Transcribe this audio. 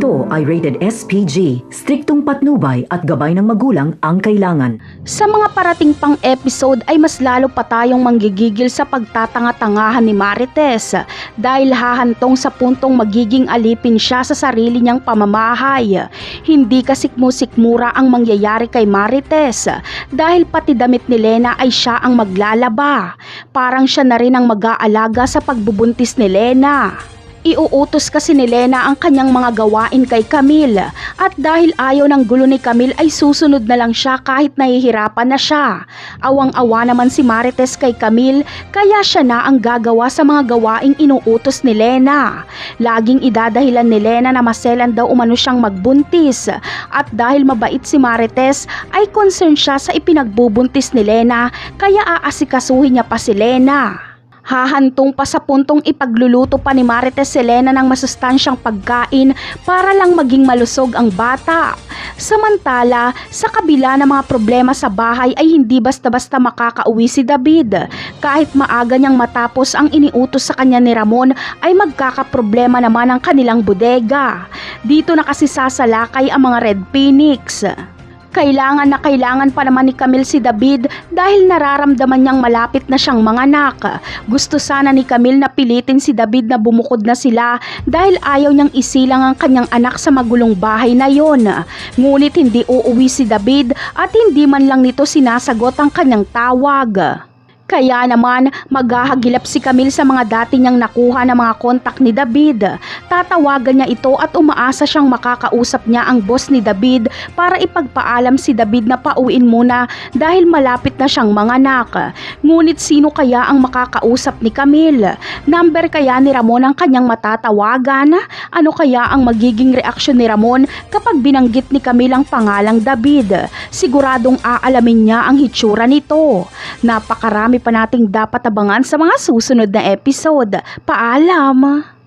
ito ay rated SPG. Striktong patnubay at gabay ng magulang ang kailangan. Sa mga parating pang episode ay mas lalo pa tayong manggigigil sa pagtatanga-tangahan ni Marites dahil hahantong sa puntong magiging alipin siya sa sarili niyang pamamahay. Hindi kasikmo-sikmura ang mangyayari kay Marites dahil pati damit ni Lena ay siya ang maglalaba. Parang siya na rin ang mag-aalaga sa pagbubuntis ni Lena. Iuutos kasi ni Lena ang kanyang mga gawain kay Camille at dahil ayaw ng gulo ni Camille ay susunod na lang siya kahit nahihirapan na siya. Awang-awa naman si Marites kay Camille kaya siya na ang gagawa sa mga gawaing inuutos ni Lena. Laging idadahilan ni Lena na maselan daw umano siyang magbuntis at dahil mabait si Marites ay concern siya sa ipinagbubuntis ni Lena kaya aasikasuhin niya pa si Lena. Hahantong pa sa puntong ipagluluto pa ni Marites Selena ng masustansyang pagkain para lang maging malusog ang bata. Samantala, sa kabila ng mga problema sa bahay ay hindi basta-basta makakauwi si David. Kahit maaga niyang matapos ang iniutos sa kanya ni Ramon ay magkakaproblema naman ang kanilang bodega. Dito na kasi sasalakay ang mga Red Phoenix. Kailangan na kailangan pa naman ni Camille si David dahil nararamdaman niyang malapit na siyang manganak. Gusto sana ni Camille na pilitin si David na bumukod na sila dahil ayaw niyang isilang ang kanyang anak sa magulong bahay na yon. Ngunit hindi uuwi si David at hindi man lang nito sinasagot ang kanyang tawag. Kaya naman, maghahagilap si Camille sa mga dati niyang nakuha na mga kontak ni David. Tatawagan niya ito at umaasa siyang makakausap niya ang boss ni David para ipagpaalam si David na pauwiin muna dahil malapit na siyang manganak. Ngunit sino kaya ang makakausap ni Camille? Number kaya ni Ramon ang kanyang matatawagan? Ano kaya ang magiging reaksyon ni Ramon kapag binanggit ni Camille ang pangalang David? Siguradong aalamin niya ang hitsura nito. Napakarami pa nating dapat abangan sa mga susunod na episode. Paalam!